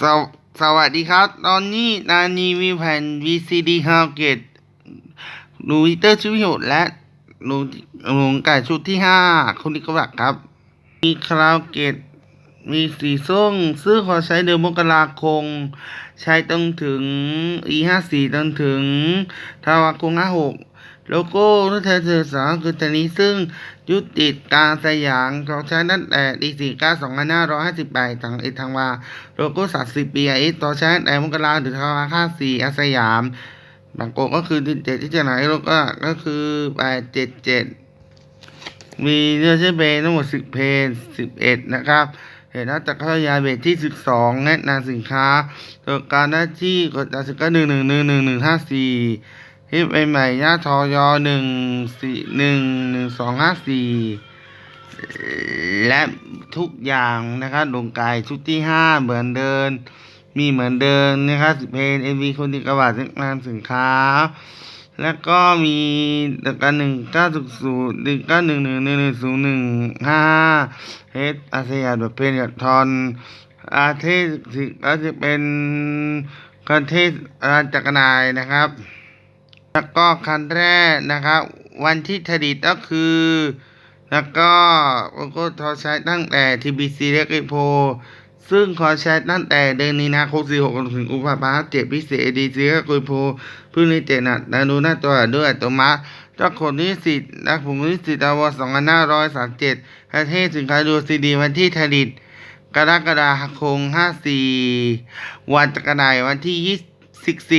สวสวัสดีครับ ตอนนี้นานีมีแผ่น VCD ฮาวเกตหนูอีเตอร์ชุดที่หกและหนูหนูไก่ชุดที่ห้าคนนี้ก็หลักครับ มีคราโอเกตมีสีส้มซึ่งขอใช้เดือนมกราคม ใช้ต้งถึง e ห้าสี่ต้งถึงทวาคงห้าหก โลโก้ที่เธอสื่อสารคือตัวนี้ซึ่งยุติการสยามเขาใช้ตั้งแต่ดีสี่เก้าสองพันห้าร้อยห้าสิบแปดทางเอทางวาโลโก้สัตว์สิบปีไอต่อใช้ตั้งแต่มกราถึงทาวาค่าสี่อาสยามบางโกก็คือเจ็ดที่จะไหนโลโก็ก็คือแปดเจ็ดเจ็ดมีเนื้อเชื้อเพลงทั้งหมดสิบเพลงสิบเอ็ดนะครับเห็นนะจากข้ายาเบทที่สิบสองแนะนำสินค้าตัวการหน้าที่กดตัดสินค้าหนึ่งหนึ่งหนึ่งหนึ่งหนึ่งห้าสี่ ฮิปใหม่ๆย่าทอยอหนึ่งสี่หนึ่งหนึ่งสองห้าสี่และทุกอย่างนะครับดวงกายชุดที่ห้าเหมือนเดิมมีเหมือนเดิมนะครับสิเพลงเอ็มวีคนที่กระบาดงานสินค้า แล้วก็มีตะการหนึ่งเก้าศูนย์หนึ่งเก้าหนึ่งหนึ่งหนึ่งหนึ่งศูนย์หนึ่งห้าเฮดอาเซียนแบบเพนกับทอนอาเทศสิอาจะเป็นคันเทศอาจักรนายนะครับ แล้วก็คันแรกนะครับ วันที่ผลิตก็คือ แล้วก็โลโก้ทอใช้ตั้งแต่ TBC เล็กโพซึ่งขอใช้ตั้งแต่เดือนมีนาคม46ถึงกุมภาพันธ์7พิเศษดีซีก็คุยโพเพิ่งนี้เจนัดและดูหน้าตัวด้วยอัตัวมะเจ้าคนที่สิทธิ์นักผงที่สิทธิ์อว2537ประเทศสินค้าดูซีดีวันที่ผลิตกรกฎาคม54วันจักรนายวันที่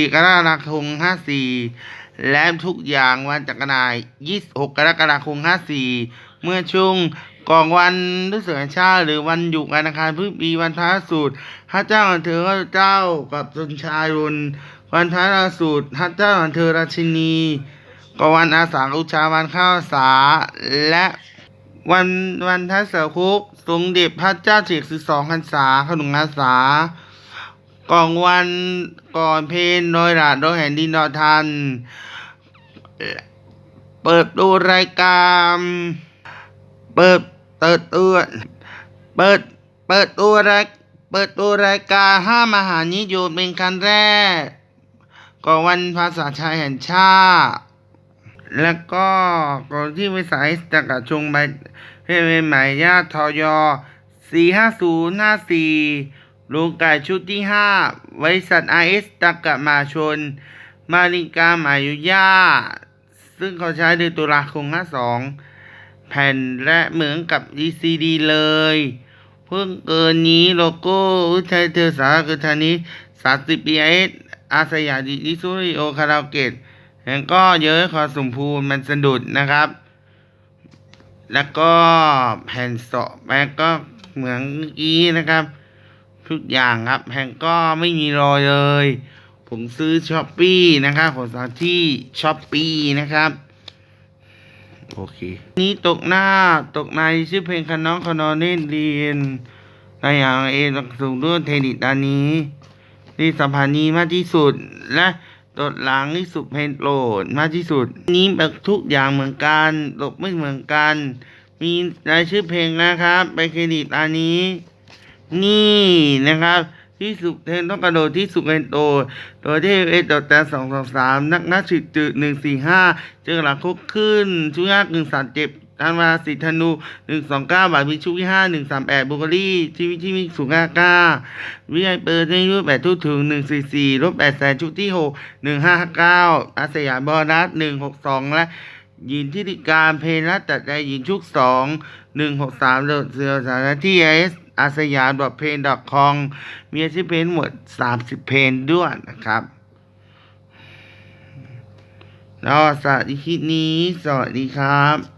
24กรกฎาคม54 และทุกอย่างวันจักรนาย26 กรกฎาคม 54 เมื่อช่วงก่อนวันรู้สึกชาติหรือวันหยุดวันอังคารพฤษปีวันพระสูตรพระเจ้าอันเธอเจ้ากับชนชายรุนวันพระราสูตรพระเจ้าอันเธอราชินีก็วันอาสาอุชาวันข้าวสาและวันวันทัศคุกสมเด็จพระเจ้าเจ็ดสิบสองพรรษาขนมอาสา ก่อนวันก่อนเพนโดยหลาดโดยแห่งดินดอทัน เปิดดูรายการ เปิดเปิดตัวเปิดเปิดตัวรายเปิดตัวรายการห้ามอาหารนิยมเป็นครั้งแรก ก่อนวันภาษาไทยแห่งชาติ แล้วก็ก่อนที่วิสายจักรชงใบเพศใหม่ญาติทอยอสี่ห้าศูนย์ห้าสี่ ลุงไก่ชุดที่ห้าบริษัทไอเอสจักรมาชน มาริกาหมายุย่า ซึ่งเขาใช้เดือนตุลาคม 52 แผ่นและเหมือนกับ ECD เลย เพิ่งเกินนี้โลโก้อุทัยเทอสาคือทานี้30 PS อาสยามดิซูริโอคาราเกตแห่งก็เยอะขอสมพูนมันสะดุดนะครับ แล้วก็แผ่นเสาะแม่ก็เหมือนเมื่อกี้นะครับ ทุกอย่างครับแผ่นก็ไม่มีรอยเลย ผมซื้อช้อปปี้นะครับผมสั่งที่ช้อปปี้นะครับ โอเค นี้ตกหน้าตกในชื่อเพลงคันน้องคานอนเล่นเรียนในอย่างเอหลักสูงด้วยเทนิตอันนี้นี่สัมพันธ์นี้มากที่สุดและตดหลังที่สุดเพลงโปรดมากที่สุด นี้แบบทุกอย่างเหมือนกันตกไม่เหมือนกัน มีรายชื่อเพลงนะครับ ไปเครดิตอันนี้ นี่นะครับ ที่สุดเทนต้องกระโดดที่สุดเอนโตโดยที่เอดแต่สองสองสามนักนักสิจุดหนึ่งสี่ห้าเจอหลังคุกขึ้นชุยากหนึ่งสามเจ็ดธันวาสิธนูหนึ่งสองเก้าบาทพิชุที่ห้าหนึ่งสามแปดบุคลี่ชีวิตที่มีสูงห้าเก้าวิไอเปิดในรูปแบบทุกถึงหนึ่งสี่สี่ลบแปดแสนชุดที่หกหนึ่งห้าเก้าอาสยามบอนัสหนึ่งหกสองและยินที่ติการเพลรัตตัดใจยินชุกสองหนึ่งหกสามเสือสารที่เอส อาสยามดอทเพลงดอทคองมีอาชีพเพลงหมดสามสิบเพลงด้วยนะครับแล้วสวัสดีคลิปนี้ สวัสดีครับ